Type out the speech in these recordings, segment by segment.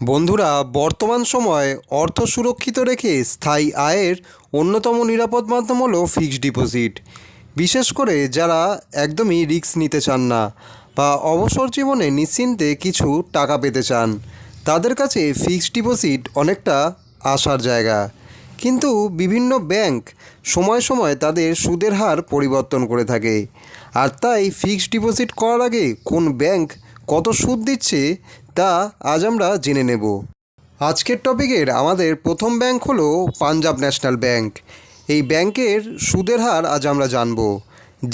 বন্ধুরা, বর্তমান সময়ে অর্থ সুরক্ষিত রেখে স্থায়ী আয়ের অন্যতম নিরাপদ মাধ্যম হলো ফিক্সড ডিপোজিট। বিশেষ করে যারা একদমই রিস্ক নিতে চান না বা অবসর জীবনে নিশ্চিন্তে কিছু টাকা পেতে চান, তাদের কাছে ফিক্সড ডিপোজিট অনেকটা আসার জায়গা। কিন্তু বিভিন্ন ব্যাংক সময় সময় তাদের সুদের হার পরিবর্তন করে থাকে। আর তাই ফিক্সড ডিপোজিট করার আগে কোন ব্যাংক কত সুদ দিচ্ছে তা আজ আমরা জেনে নেব। আজকের টপিকের আমাদের প্রথম ব্যাংক হলো পাঞ্জাব ন্যাশনাল ব্যাংক। এই ব্যাংকের সুদের হার আজ আমরা জানব।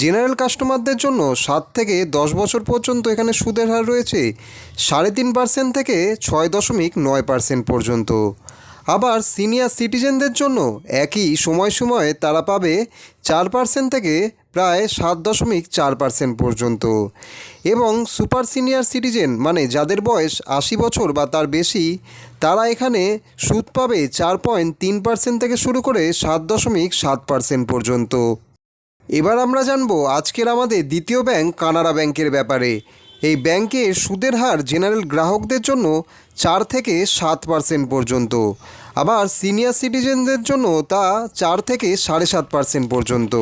জেনারেল কাস্টমারদের জন্য সাত থেকে দশ বছর পর্যন্ত এখানে সুদের হার রয়েছে সাড়ে তিন পার্সেন্ট থেকে ছয় দশমিক নয় পার্সেন্ট পর্যন্ত। আবার সিনিয়র সিটিজেনদের জন্য একই সময় সময়ে তারা পাবে চার পার্সেন্ট থেকে প্রায় সাত দশমিক চার পার্সেন্ট পর্যন্ত। এবং সুপার সিনিয়র সিটিজেন মানে যাদের বয়স আশি বছর বা তার বেশি, তারা এখানে সুদ পাবে চার পয়েন্ট তিন পার্সেন্ট থেকে শুরু করে সাত দশমিক সাত পার্সেন্ট পর্যন্ত। এবার আমরা জানব আজকের আমাদের দ্বিতীয় ব্যাংক কানাড়া ব্যাংকের ব্যাপারে। এই ব্যাংকের সুদের হার জেনারেল গ্রাহকদের জন্য চার থেকে সাত পার্সেন্ট পর্যন্ত। আবার সিনিয়র সিটিজেনদের জন্য তা চার থেকে সাড়ে সাত পার্সেন্ট পর্যন্ত।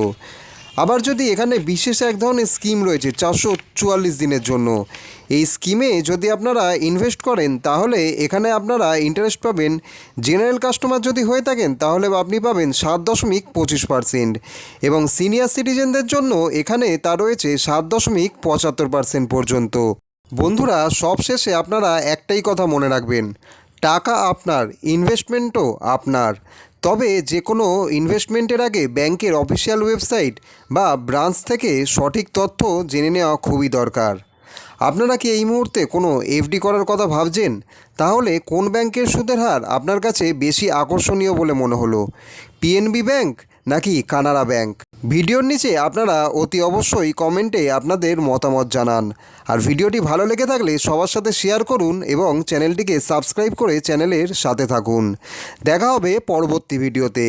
আবার যদি এখানে বিশেষ এক ধরনের স্কিম রয়েছে চারশো চুয়াল্লিশ দিনের জন্য, এই স্কিমে যদি আপনারা ইনভেস্ট করেন, তাহলে এখানে আপনারা ইন্টারেস্ট পাবেন জেনারেল কাস্টমার যদি হয়ে থাকেন, তাহলে আপনি পাবেন সাত দশমিক পঁচিশ পার্সেন্ট এবং সিনিয়র সিটিজেনদের জন্য এখানে তা রয়েছে সাত দশমিক পঁচাত্তর পার্সেন্ট পর্যন্ত। বন্ধুরা, সবশেষে আপনারা একটাই কথা মনে রাখবেন টাকা আপনার ইনভেস্টমেন্টও আপনার। তবে যে কোনো ইনভেস্টমেন্টের আগে ব্যাংকের অফিসিয়াল ওয়েবসাইট বা ব্রাঞ্চ থেকে সঠিক তথ্য জেনে নেওয়া খুবই দরকার। আপনারা কি এই মুহূর্তে কোনো এফডি করার কথা ভাবছেন? তাহলে কোন ব্যাংকের সুদের হার আপনার কাছে বেশি আকর্ষণীয় বলে মনে হলো? পিএনবি ব্যাংক নাকি কানাড়া ব্যাংক ভিডিওর নিচে আপনারা অতি অবশ্যই কমেন্টে আপনাদের মতামত জানান। আর ভিডিওটি ভালো লেগে থাকলে সবার সাথে শেয়ার করুন এবং চ্যানেলটিকে সাবস্ক্রাইব করে চ্যানেলের সাথে থাকুন। দেখা হবে পরবর্তী ভিডিওতে।